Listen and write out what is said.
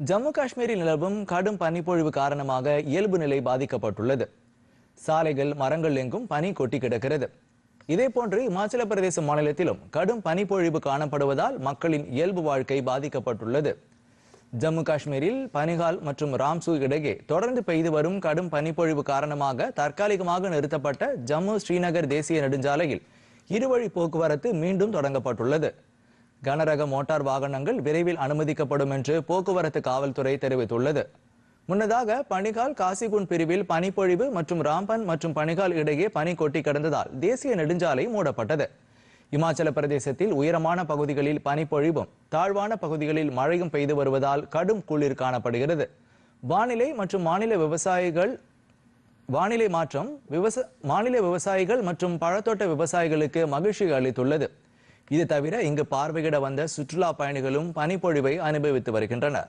ஜம்மு காஷ்மீரில் நிலவும் கடும் பனிப்பொழிவு காரணமாக இயல்பு நிலை பாதிக்கப்பட்டுள்ளது. சாலைகள் மரங்கள் எங்கும் பனி கொட்டி கிடக்கிறது. இதேபோன்று இமாச்சல பிரதேச மாநிலத்திலும் கடும் பனிப்பொழிவு காணப்படுவதால் மக்களின் இயல்பு வாழ்க்கை பாதிக்கப்பட்டுள்ளது. ஜம்மு காஷ்மீரில் பனிகால் மற்றும் ராம்சு இடையே தொடர்ந்து பெய்து வரும் கடும் பனிப்பொழிவு காரணமாக தற்காலிகமாக நிறுத்தப்பட்ட ஜம்மு ஸ்ரீநகர் தேசிய நெடுஞ்சாலையில் இருவழி போக்குவரத்து மீண்டும் தொடங்கப்பட்டுள்ளது. கனரக மோட்டார் வாகனங்கள் விரைவில் அனுமதிக்கப்படும் என்று போக்குவரத்து காவல்துறை தெரிவித்துள்ளது. முன்னதாக பனிகால் காசிகுண்ட் பிரிவில் பனிப்பொழிவு மற்றும் ராம்பன் மற்றும் பனிகால் இடையே பனி கொட்டி கிடந்ததால் தேசிய நெடுஞ்சாலை மூடப்பட்டது. இமாச்சல பிரதேசத்தில் உயரமான பகுதிகளில் பனிப்பொழிவும் தாழ்வான பகுதிகளில் மழையும் பெய்து வருவதால் கடும் குளிர் காணப்படுகிறது. வானிலை மற்றும் மாநில விவசாயிகள் வானிலை மாற்றம் விவச மாநில விவசாயிகள் மற்றும் பழத்தோட்ட விவசாயிகளுக்கு மகிழ்ச்சி அளித்துள்ளது. இது தவிர இங்கு பார்வையிட வந்த சுற்றுலா பயணிகளும் பனிப்பொழிவை அனுபவித்து வருகின்றனர்.